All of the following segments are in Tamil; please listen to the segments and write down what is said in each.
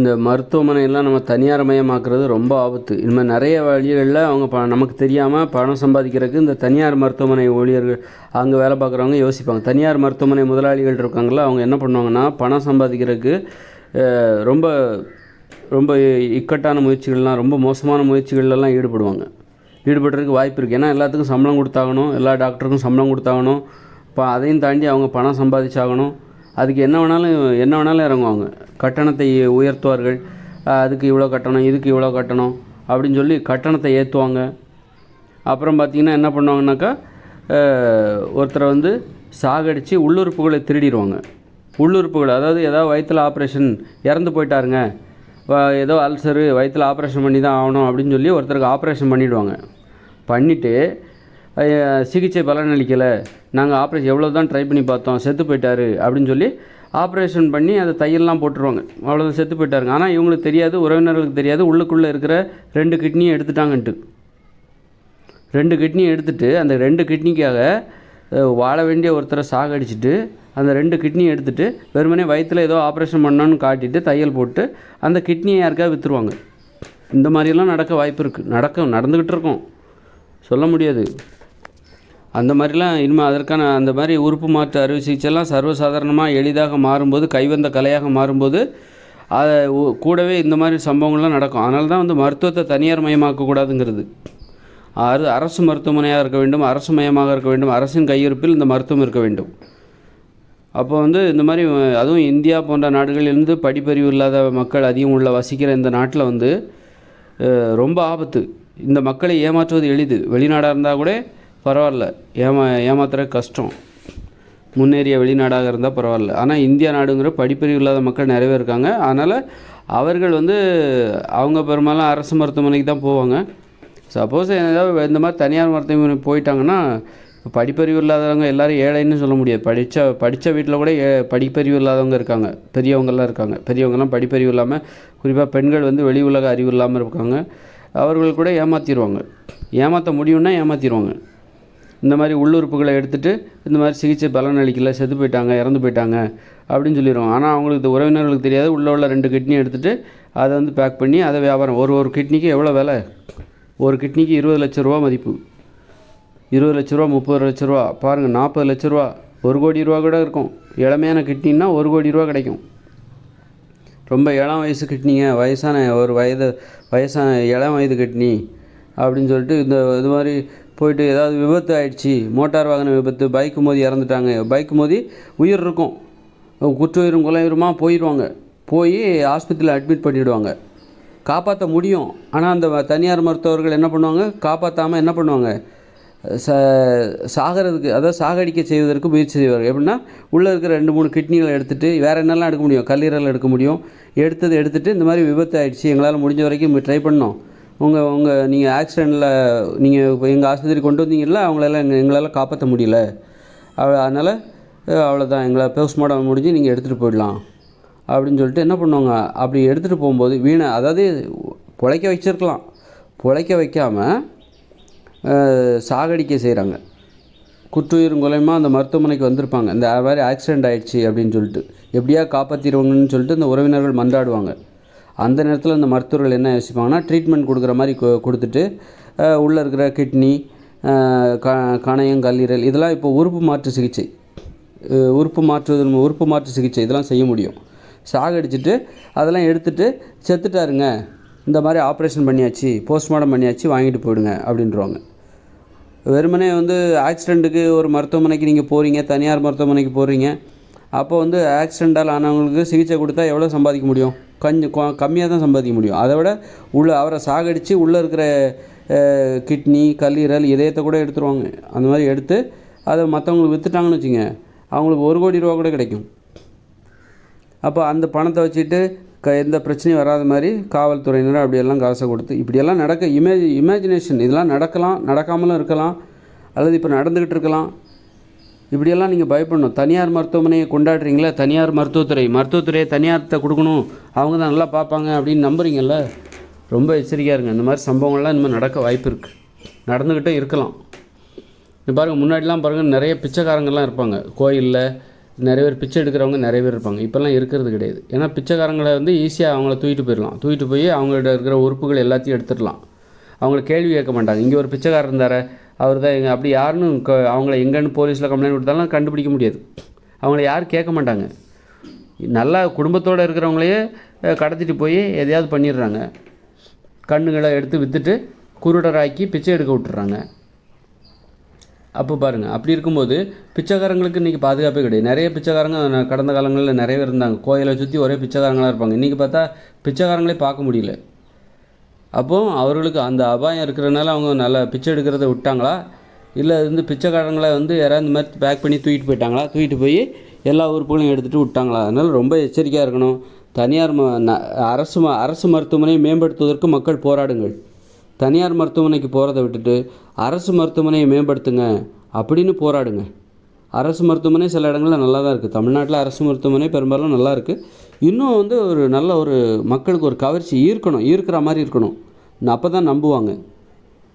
இந்த மருத்துவமனையெல்லாம் நம்ம தனியார் மயமாக்குறது ரொம்ப ஆபத்து. இனிமேல் நிறைய வழிகளில் அவங்க ப நமக்கு தெரியாமல் பணம் சம்பாதிக்கிறதுக்கு இந்த தனியார் மருத்துவமனை ஊழியர்கள் அங்கே வேலை பார்க்குறவங்க யோசிப்பாங்க. தனியார் மருத்துவமனை முதலாளிகள் இருக்காங்களா அவங்க என்ன பண்ணுவாங்கன்னா பணம் சம்பாதிக்கிறதுக்கு ரொம்ப ரொம்ப இக்கட்டான முயற்சிகள்லாம் ரொம்ப மோசமான முயற்சிகள்லாம் ஈடுபடுவாங்க. ஈடுபடுறதுக்கு வாய்ப்பு இருக்குது ஏன்னா எல்லாத்துக்கும் சம்பளம் கொடுத்தாகணும் எல்லா டாக்டருக்கும் சம்பளம் கொடுத்தாகணும். இப்போ அதையும் தாண்டி அவங்க பணம் சம்பாதிச்சாகணும். அதுக்கு என்ன வேணாலும் என்ன வேணாலும் இறங்குவாங்க. கட்டணத்தை உயர்த்துவார்கள். அதுக்கு இவ்வளோ கட்டணம் இதுக்கு இவ்வளோ கட்டணம் அப்படின்னு சொல்லி கட்டணத்தை ஏற்றுவாங்க அப்புறம் பார்த்திங்கன்னா என்ன பண்ணுவாங்கனாக்கா ஒருத்தரை வந்து சாகடித்து உள்ளுறுப்புகளை திருடிடுவாங்க உள்ளுறுப்புகள் அதாவது ஏதாவது வயிற்றில் ஆப்ரேஷன் இறந்து போயிட்டாருங்க. ஏதோ அல்சரு வயிற்றில் ஆப்ரேஷன் பண்ணி தான் ஆகணும் அப்படின்னு சொல்லி ஒருத்தருக்கு ஆப்ரேஷன் பண்ணிவிடுவாங்க பண்ணிவிட்டு சிகிச்சை பலனளிக்கலை. நாங்கள் ஆப்ரேஷன் எவ்வளோ தான் ட்ரை பண்ணி பார்த்தோம் செத்து போயிட்டாரு அப்படின்னு சொல்லி ஆப்ரேஷன் பண்ணி அதை தையல்லாம் போட்டுருவாங்க. அவ்வளோதான் செத்து போயிட்டாருங்க. ஆனால் இவங்களுக்கு தெரியாது உறவினர்களுக்கு தெரியாது உள்ளுக்குள்ளே இருக்கிற ரெண்டு கிட்னியும் எடுத்துட்டாங்கன்ட்டு. ரெண்டு கிட்னியும் எடுத்துட்டு அந்த ரெண்டு கிட்னிக்காக வாழ வேண்டிய ஒருத்தரை சாகடிச்சிட்டு அந்த ரெண்டு கிட்னியை எடுத்துகிட்டு வெறுமனே வயிற்றில் ஏதோ ஆப்ரேஷன் பண்ணோன்னு காட்டிட்டு தையல் போட்டு அந்த கிட்னியை யாருக்காவது விற்றுருவாங்க இந்த மாதிரியெல்லாம் நடக்க வாய்ப்பு இருக்குது நடக்க நடந்துக்கிட்டு இருக்கோம். சொல்ல முடியாது. அந்த மாதிரிலாம் இனிமேல் அதற்கான அந்த மாதிரி உறுப்பு மாற்று அறுவை சிகிச்சைலாம் சர்வசாதாரணமாக எளிதாக மாறும்போது கைவந்த கலையாக மாறும்போது அதை கூடவே இந்த மாதிரி சம்பவங்கள்லாம் நடக்கும். அதனால தான் வந்து மருத்துவத்தை தனியார் மயமாக்கக்கூடாதுங்கிறது. அது அரசு மருத்துவமனையாக இருக்க வேண்டும் அரசு மயமாக இருக்க வேண்டும் அரசின் கையிருப்பில் இந்த மருத்துவம் இருக்க வேண்டும். அப்போ வந்து இந்த மாதிரி அதுவும் இந்தியா போன்ற நாடுகளிலிருந்து படிப்பறிவு இல்லாத மக்கள் அதிகம் உள்ள வசிக்கிற இந்த நாட்டில் வந்து ரொம்ப ஆபத்து. இந்த மக்களை ஏமாற்றுவது எளிது. வெளிநாடாக இருந்தால் கூட பரவாயில்ல. ஏமா ஏமாத்துற கஷ்டம். முன்னேறிய வெளிநாடாக இருந்தால் பரவாயில்ல. ஆனால் இந்தியா நாடுங்கிற படிப்பறிவு இல்லாத மக்கள் நிறைய பேர் இருக்காங்க. அதனால் அவர்கள் வந்து அவங்க பெரும்பாலும் அரசு மருத்துவமனைக்கு தான் போவாங்க. சப்போஸ் ஏதாவது இந்த மாதிரி தனியார் மருத்துவமனை போயிட்டாங்கன்னா இப்போ படிப்பறிவு இல்லாதவங்க எல்லாரும் ஏழைன்னு சொல்ல முடியாது. படித்த படித்த வீட்டில் கூட ஏ படிப்பறிவு இல்லாதவங்க இருக்காங்க. பெரியவங்கள்லாம் இருக்காங்க. பெரியவங்கெல்லாம் படிப்பறிவு இல்லாமல் குறிப்பாக பெண்கள் வந்து வெளி உலக அறிவு இல்லாமல் இருக்காங்க. அவர்கள் கூட ஏமாற்றிடுவாங்க ஏமாற்ற முடியும்னா ஏமாற்றிடுவாங்க இந்த மாதிரி உள்ளுறுப்புகளை எடுத்துகிட்டு இந்த மாதிரி சிகிச்சை பலன் அளிக்கல செத்து போயிட்டாங்க இறந்து போயிட்டாங்க அப்படின்னு சொல்லிடுவோம் ஆனால் அவங்களுக்கு உறவினர்களுக்கு தெரியாது. உள்ளே உள்ள ரெண்டு கிட்னி எடுத்துகிட்டு அதை வந்து பேக் பண்ணி அதை வியாபாரம் ஒரு ஒரு கிட்னிக்கு எவ்வளோ விலை? ஒரு கிட்னிக்கு இருபது லட்ச ரூபா மதிப்பு. இருபது லட்ச ரூபா முப்பது லட்ச ரூபா. பாருங்கள் நாற்பது லட்ச ரூபா. ஒரு கோடி ரூபா கூட இருக்கும். இளமையான கிட்னின்னா ஒரு கோடி ரூபா கிடைக்கும். ரொம்ப இளம் வயசு கிட்னிங்க வயசான ஒரு வயது வயசான இளம் வயது கிட்னி அப்படின்னு சொல்லிட்டு இந்த இது மாதிரி போயிட்டு ஏதாவது விபத்து ஆயிடுச்சு மோட்டார் வாகன விபத்து பைக்கு மோதி இறந்துட்டாங்க. பைக்கு மோதி உயிர் இருக்கும். குற்றுயிரும் கொலையுருமா போயிடுவாங்க போய் ஆஸ்பத்திரியில் அட்மிட் பண்ணிவிடுவாங்க காப்பாற்ற முடியும். ஆனால் அந்த தனியார் மருத்துவர்கள் என்ன பண்ணுவாங்க? காப்பாற்றாமல் என்ன பண்ணுவாங்க? ச சாகிறதுக்கு அதாவது சாகடிக்க செய்வதற்கு முயற்சி செய்வார்கள். எப்படின்னா உள்ளே இருக்கிற ரெண்டு மூணு கிட்னிகளை எடுத்துகிட்டு வேறு என்னெல்லாம் எடுக்க முடியும்? கல்லீரல் எடுக்க முடியும். எடுத்தது எடுத்துகிட்டு இந்த மாதிரி விபத்து ஆகிடுச்சு எங்களால் முடிஞ்ச வரைக்கும் ட்ரை பண்ணோம். உங்கள் உங்கள் நீங்கள் ஆக்சிடெண்ட்டில் நீங்கள் இப்போ எங்கள் ஆஸ்பத்திரி கொண்டு வந்தீங்கல்ல அவங்களெல்லாம் எங்கள் எங்களால் காப்பாற்ற முடியல. அவ- அதனால் அவ்வளோதான் எங்களை போஸ்ட்மார்ட்டம் முடிஞ்சு நீங்கள் எடுத்துகிட்டு போயிடலாம். அப்படின்னு சொல்லிட்டு என்ன பண்ணுவாங்க அப்படி எடுத்துகிட்டு போகும்போது வீணை அதாவது பொழைக்க வச்சிருக்கலாம். பொழைக்க வைக்காமல் சாகடிக்க செய்கிறாங்க குற்றுயிரும் கொலைமா அந்த மருத்துவமனைக்கு வந்திருப்பாங்க. இந்த மாதிரி ஆக்சிடெண்ட் ஆகிடுச்சி அப்படின்னு சொல்லிட்டு எப்படியா காப்பாற்றிடுவாங்கன்னு சொல்லிட்டு இந்த உறவினர்கள் மன்றாடுவாங்க. அந்த நேரத்தில் இந்த மருத்துவர்கள் என்ன யோசிப்பாங்கன்னா ட்ரீட்மெண்ட் கொடுக்குற மாதிரி கொ- கொடுத்துட்டு உள்ளே இருக்கிற கிட்னி க கணையம் கல்லீரல் இதெல்லாம் இப்போ உறுப்பு மாற்று சிகிச்சை. உறுப்பு மாற்றுவதன் உறுப்பு மாற்று சிகிச்சை இதெல்லாம் செய்ய முடியும். சாகடிச்சிட்டு அதெல்லாம் எடுத்துட்டு செத்துட்டாருங்க. இந்த மாதிரி ஆப்ரேஷன் பண்ணியாச்சு போஸ்ட்மார்ட்டம் பண்ணியாச்சு வாங்கிட்டு போயிடுங்க அப்படின்றவாங்க. வெறுமனே வந்து ஆக்சிடெண்ட்டுக்கு ஒரு மருத்துவமனைக்கு நீங்கள் போகிறீங்க தனியார் மருத்துவமனைக்கு போகிறீங்க அப்போ வந்து ஆக்சிடெண்டால் ஆனவங்களுக்கு சிகிச்சை கொடுத்தா எவ்வளோ சம்பாதிக்க முடியும்? கொஞ்சம் கம்மியாக தான் சம்பாதிக்க முடியும். அதை விட உள்ள அவரை சாகடித்து உள்ளே இருக்கிற கிட்னி கல்லீரல் இதயத்தை கூட எடுத்துருவாங்க. அந்த மாதிரி எடுத்து அதை மற்றவங்களுக்கு விற்றுட்டாங்கன்னு வச்சுங்க அவங்களுக்கு ஒரு கோடி ரூபா கூட கிடைக்கும். அப்போ அந்த பணத்தை வச்சுட்டு க எந்த பிரச்சனையும் வராத மாதிரி காவல்துறையினர் அப்படியெல்லாம் காசை கொடுத்து இப்படியெல்லாம் நடக்க இமேஜ் இமேஜினேஷன் இதெல்லாம் நடக்கலாம் நடக்காமலும் இருக்கலாம் அல்லது இப்போ நடந்துக்கிட்டு இருக்கலாம். இப்படியெல்லாம் நீங்கள் பயப்படணும். தனியார் மருத்துவமனையை கொண்டாடுறீங்களே தனியார் மருத்துவத்துறை. மருத்துவத்துறையை தனியார்கிட்ட கொடுக்கணும். அவங்க தான் நல்லா பார்ப்பாங்க அப்படின்னு நம்புறீங்கல்ல? ரொம்ப எச்சரிக்கையாக இருங்க. இந்த மாதிரி சம்பவங்கள்லாம் இனிமேல் நடக்க வாய்ப்பு இருக்குது நடந்துக்கிட்டே இருக்கலாம். இப்போ பாருங்கள் முன்னாடிலாம் பாருங்கள் நிறைய பிச்சைக்காரங்கள்லாம் இருப்பாங்க. கோயிலில் நிறைய பேர் பிச்சை எடுக்கிறவங்க நிறைய பேர் இருப்பாங்க. இப்போல்லாம் இருக்கிறது கிடையாது. ஏன்னா பிச்சைக்காரங்களை வந்து ஈஸியாக அவங்கள தூக்கிட்டு போயிடலாம். தூக்கிட்டு போய் அவங்கள்ட்ட இருக்கிற உறுப்புகள் எல்லாத்தையும் எடுத்துடலாம். அவங்கள கேள்வி கேட்க மாட்டாங்க. இங்கே ஒரு பிச்சைக்காரர் இருந்தார் அவர் தான் எங்கள் அப்படி யாருன்னு க- அவங்கள எங்கேன்னு போலீஸில் கம்ப்ளைண்ட் கொடுத்தாலும் கண்டுபிடிக்க முடியாது. அவங்கள யாரும் கேட்க மாட்டாங்க. நல்லா குடும்பத்தோடு இருக்கிறவங்களையே கடத்திட்டு போய் எதையாவது பண்ணிடுறாங்க. கண்ணுகளை எடுத்து விற்றுட்டு குருடராக்கி பிச்சை எடுக்க விட்டுறாங்க. அப்போ பாருங்கள் அப்படி இருக்கும்போது பிச்சைக்காரங்களுக்கு இன்றைக்கி பாதுகாப்பே கிடையாது. நிறைய பிச்சைக்காரங்க கடந்த காலங்களில் நிறைய பேர் இருந்தாங்க. கோயிலை சுற்றி ஒரே பிச்சைக்காரங்களாக இருப்பாங்க. இன்றைக்கி பார்த்தா பிச்சைக்காரங்களே பார்க்க முடியல. அப்போது அவர்களுக்கு அந்த அபாயம் இருக்கிறனால அவங்க நல்லா பிச்சை எடுக்கிறத விட்டாங்களா? இல்லை வந்து பிச்சைக்காரங்களை வந்து யாராவது இந்த மாதிரி பேக் பண்ணி தூக்கிட்டு போயிட்டாங்களா? தூக்கிட்டு போய் எல்லா உறுப்புகளையும் எடுத்துகிட்டு விட்டாங்களா? அதனால் ரொம்ப எச்சரிக்கையாக இருக்கணும். தனியார் ம ந- அரசு ம அரசு மருத்துவமனையை மேம்படுத்துவதற்கு மக்கள் போராடுங்கள். தனியார் மருத்துவமனைக்கு போகிறத விட்டுட்டு அரசு மருத்துவமனையை மேம்படுத்துங்க அப்படின்னு போராடுங்க. அரசு மருத்துவமனை சில இடங்களில் நல்லா தான் இருக்குது தமிழ்நாட்டில் அரசு மருத்துவமனை பெரும்பாலும் நல்லா இருக்குது இன்னும் வந்து ஒரு நல்ல ஒரு மக்களுக்கு ஒரு கவர்ச்சி ஈர்க்கணும் ஈர்க்கிற மாதிரி இருக்கணும். அப்போ தான் நம்புவாங்க.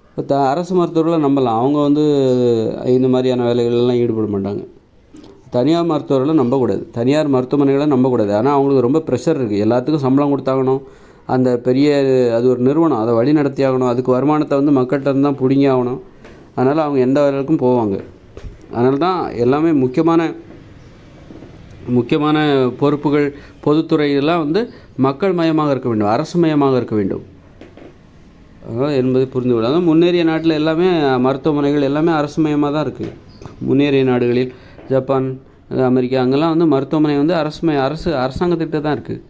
இப்போ த அரசு மருத்துவர்களை நம்பலாம். அவங்க வந்து இந்த மாதிரியான வேலைகள்லாம் ஈடுபட மாட்டாங்க. தனியார் மருத்துவர்களை நம்பக்கூடாது. தனியார் மருத்துவமனைகளை நம்பக்கூடாது. ஆனால் அவங்களுக்கு ரொம்ப ப்ரெஷர் இருக்குது எல்லாத்துக்கும் சம்பளம் கொடுத்தாகணும். அந்த பெரிய அது ஒரு நிறுவனம். அதை வழி நடத்தி ஆகணும் அதுக்கு வருமானத்தை வந்து மக்கள்கிட்ட இருந்தால் தான் ஆகணும். அதனால் அவங்க எந்த வேலைக்கும் போவாங்க. அதனால தான் எல்லாமே முக்கியமான முக்கியமான பொறுப்புகள் பொதுத்துறையெல்லாம் வந்து மக்கள் மயமாக இருக்க வேண்டும் அரசு மயமாக இருக்க வேண்டும். அதாவது என்பதை புரிந்து கொள்ள அதாவது முன்னேறிய நாட்டில் எல்லாமே மருத்துவமனைகள் எல்லாமே அரசு மயமாக தான் இருக்குது முன்னேறிய நாடுகளில் ஜப்பான் அமெரிக்கா அங்கெல்லாம் வந்து மருத்துவமனை வந்து அரசு மய அரசு அரசாங்கத்திட்ட தான் இருக்குது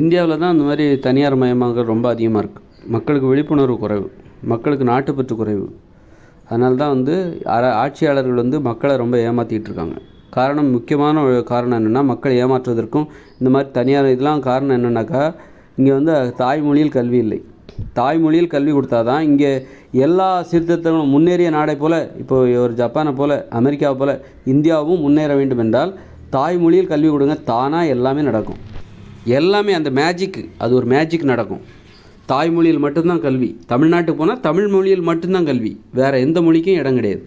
இந்தியாவில் தான் அந்த மாதிரி தனியார் மயமாக ரொம்ப அதிகமாக இருக்குது மக்களுக்கு விழிப்புணர்வு குறைவு. மக்களுக்கு நாட்டுப்பற்று குறைவு. அதனால தான் வந்து ஆட்சியாளர்கள் வந்து மக்களை ரொம்ப ஏமாற்றிட்டு இருக்காங்க காரணம் முக்கியமான ஒரு காரணம் என்னென்னா மக்களை ஏமாற்றுவதற்கும் இந்த மாதிரி தனியார் இதெல்லாம் காரணம் என்னென்னாக்கா இங்கே வந்து தாய்மொழியில் கல்வி இல்லை. தாய்மொழியில் கல்வி கொடுத்தா தான் இங்கே எல்லா சீர்திருத்தங்களும் முன்னேறிய நாடை போல் இப்போ ஒரு ஜப்பானை போல் அமெரிக்காவை போல் இந்தியாவும் முன்னேற வேண்டும் என்றால் தாய்மொழியில் கல்வி கொடுங்க தானாக எல்லாமே நடக்கும். எல்லாமே அந்த மேஜிக் அது ஒரு மேஜிக் நடக்கும். தாய்மொழியில் மட்டும்தான் கல்வி. தமிழ்நாட்டுக்கு போனால் தமிழ் மொழியில் மட்டும்தான் கல்வி. வேறு எந்த மொழிக்கும் இடம் கிடையாது.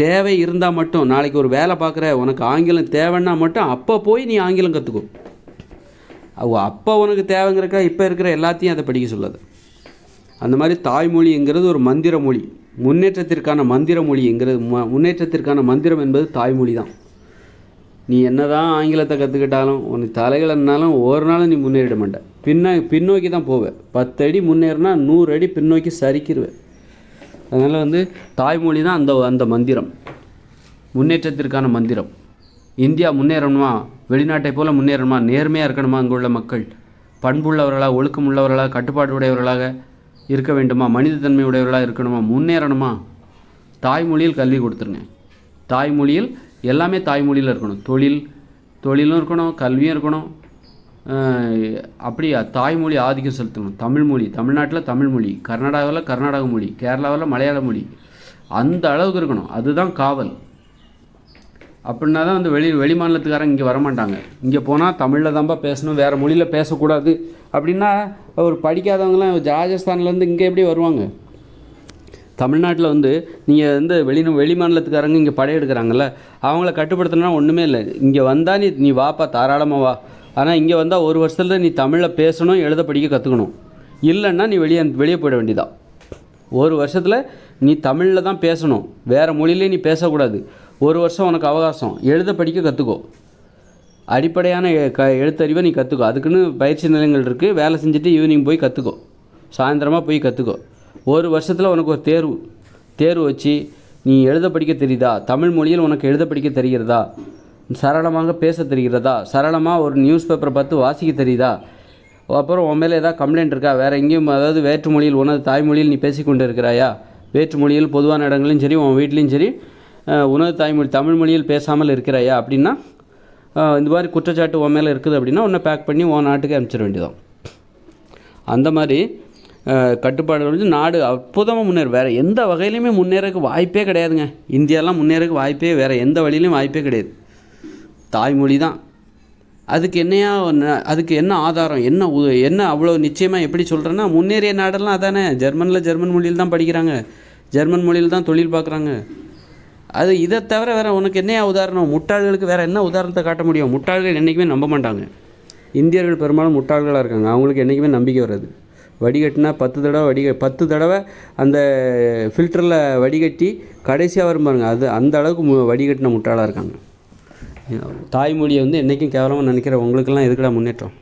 தேவை இருந்தால் மட்டும் நாளைக்கு ஒரு வேலை பார்க்குற உனக்கு ஆங்கிலம் தேவைன்னா மட்டும் அப்போ போய் நீ ஆங்கிலம் கற்றுக்கோ அவ அப்போ உனக்கு தேவைங்கிறக்கா இப்போ இருக்கிற எல்லாத்தையும் அதை படிக்க சொல்லாது. அந்த மாதிரி தாய்மொழிங்கிறது ஒரு மந்திர மொழி. முன்னேற்றத்திற்கான மந்திர மொழிங்கிறது ம முன்னேற்றத்திற்கான மந்திரம் என்பது தாய்மொழி தான். நீ என்னதான் ஆங்கிலத்தை கற்றுக்கிட்டாலும் உனக்கு தலைகளன்னாலும் ஒரு நாளும் நீ முன்னேறிட மாட்ட. பின்ன பின்னோக்கி தான் போவேன். பத்து அடி முன்னேறினா நூறு அடி பின்னோக்கி சரிக்கிருவேன். அதனால் வந்து தாய்மொழி தான் அந்த அந்த மந்திரம். முன்னேற்றத்திற்கான மந்திரம். இந்தியா முன்னேறணுமா? வெளிநாட்டை போல் முன்னேறணுமா? நேர்மையாக இருக்கணுமா அங்கே உள்ள மக்கள்? பண்புள்ளவர்களாக ஒழுக்கமுள்ளவர்களாக கட்டுப்பாடு உடையவர்களாக இருக்க வேண்டுமா? மனிதத்தன்மை உடையவர்களாக இருக்கணுமா? முன்னேறணுமா? தாய்மொழியில் கல்வி கொடுத்துருங்க. தாய்மொழியில் எல்லாமே தாய்மொழியில் இருக்கணும். தொழில் தொழிலும் இருக்கணும் கல்வியும் இருக்கணும். அப்படியா? தாய்மொழி ஆதிக்கம் செலுத்தணும். தமிழ்மொழி தமிழ்நாட்டில் தமிழ்மொழி கர்நாடகாவில் கர்நாடக மொழி. கேரளாவில் மலையாள மொழி. அந்த அளவுக்கு இருக்கணும். அதுதான் காவல். அப்படின்னா தான் வந்து வெளி வெளி மாநிலத்துக்காரங்க இங்கே வரமாட்டாங்க. இங்கே போனால் தமிழில் தான்ப்பா பேசணும் வேறு மொழியில் பேசக்கூடாது. அப்படின்னா ஒரு படிக்காதவங்களாம் ராஜஸ்தான்லேருந்து இங்கே எப்படி வருவாங்க? தமிழ்நாட்டில் வந்து நீங்கள் வந்து வெளி வெளி மாநிலத்துக்காரங்க இங்கே படையெடுக்கிறாங்கல்ல அவங்கள கட்டுப்படுத்தணும்னா ஒன்றுமே இல்லை. இங்கே வந்தால் நீ நீ வாப்பா தாராளமாக வா. ஆனால் இங்கே வந்தால் ஒரு வருஷத்தில் நீ தமிழில் பேசணும் எழுத படிக்க கற்றுக்கணும் இல்லைன்னா நீ வெளியே வெளியே போயிட வேண்டியதான் ஒரு வருஷத்தில் நீ தமிழில் தான் பேசணும். வேறு மொழியிலே நீ பேசக்கூடாது. ஒரு வருஷம் உனக்கு அவகாசம். எழுத படிக்க கற்றுக்கோ அடிப்படையான க எழுத்தறிவை நீ கற்றுக்கோ அதுக்குன்னு பயிற்சி நிலையங்கள் இருக்குது வேலை செஞ்சுட்டு ஈவினிங் போய் கற்றுக்கோ சாயந்தரமாக போய் கற்றுக்கோ ஒரு வருஷத்தில் உனக்கு ஒரு தேர்வு. தேர்வு வச்சு நீ எழுத படிக்க தெரியுதா? தமிழ் மொழியில் உனக்கு எழுத படிக்க தெரிகிறதா? சரளமாக பேச தெரிகிறதா? சரளமாக ஒரு நியூஸ் பேப்பரை பார்த்து வாசிக்க தெரியுதா? அப்புறம் உன் மேலே ஏதாவது கம்ப்ளைண்ட் இருக்கா? வேறு எங்கேயும் அதாவது வேற்று மொழியில் உனது தாய்மொழியில் நீ பேசிக்கொண்டு இருக்கிறாயா வேற்று மொழியில் பொதுவான இடங்களிலும் சரி உன் வீட்லேயும் சரி உனது தாய்மொழி தமிழ் மொழியில் பேசாமல் இருக்கிறாயா அப்படின்னா இந்த மாதிரி குற்றச்சாட்டு உன் மேலே இருக்குது அப்படின்னா உன்னை பேக் பண்ணி உன் நாட்டுக்கு அனுப்பிச்சிட வேண்டியதான் அந்த மாதிரி கட்டுப்பாடுகள் வந்து நாடு அற்புதமாக முன்னேறும். வேறு எந்த வகையிலையுமே முன்னேறக்கு வாய்ப்பே கிடையாதுங்க. இந்தியாலாம் முன்னேறக்கு வாய்ப்பே வேறு எந்த வழியிலையும் வாய்ப்பே கிடையாது. தாய்மொழி தான் அதுக்கு என்னையா ஒன்று- அதுக்கு என்ன ஆதாரம் என்ன உ- என்ன அவ்வளோ நிச்சயமாக எப்படி சொல்கிறேன்னா முன்னேறிய நாடெல்லாம் அதானே ஜெர்மனில் ஜெர்மன் மொழியில் தான் படிக்கிறாங்க. ஜெர்மன் மொழியில் தான் தொழில் பார்க்குறாங்க அது இதை தவிர வேறு உனக்கு என்னையா உதாரணம்? முட்டாள்களுக்கு வேறு என்ன உதாரணத்தை காட்ட முடியும்? முட்டாள்கள் என்றைக்குமே நம்ப மாட்டாங்க. இந்தியர்கள் பெரும்பாலும் முட்டாள்களாக இருக்காங்க. அவங்களுக்கு என்றைக்குமே நம்பிக்கை வராது. வடிகட்டினா பத்து தடவை வடிக பத்து தடவை அந்த ஃபில்டரில் வடிகட்டி கடைசியாக வரும் பாருங்கள் அது அந்த அளவுக்கு மு வடிகட்டின முட்டாளாக இருக்காங்க. தாய்மொழியை வந்து என்றைக்கும் கேவலமாக நினைக்கிற உங்களுக்கெல்லாம் எதுக்குடா முன்னேற்றம்?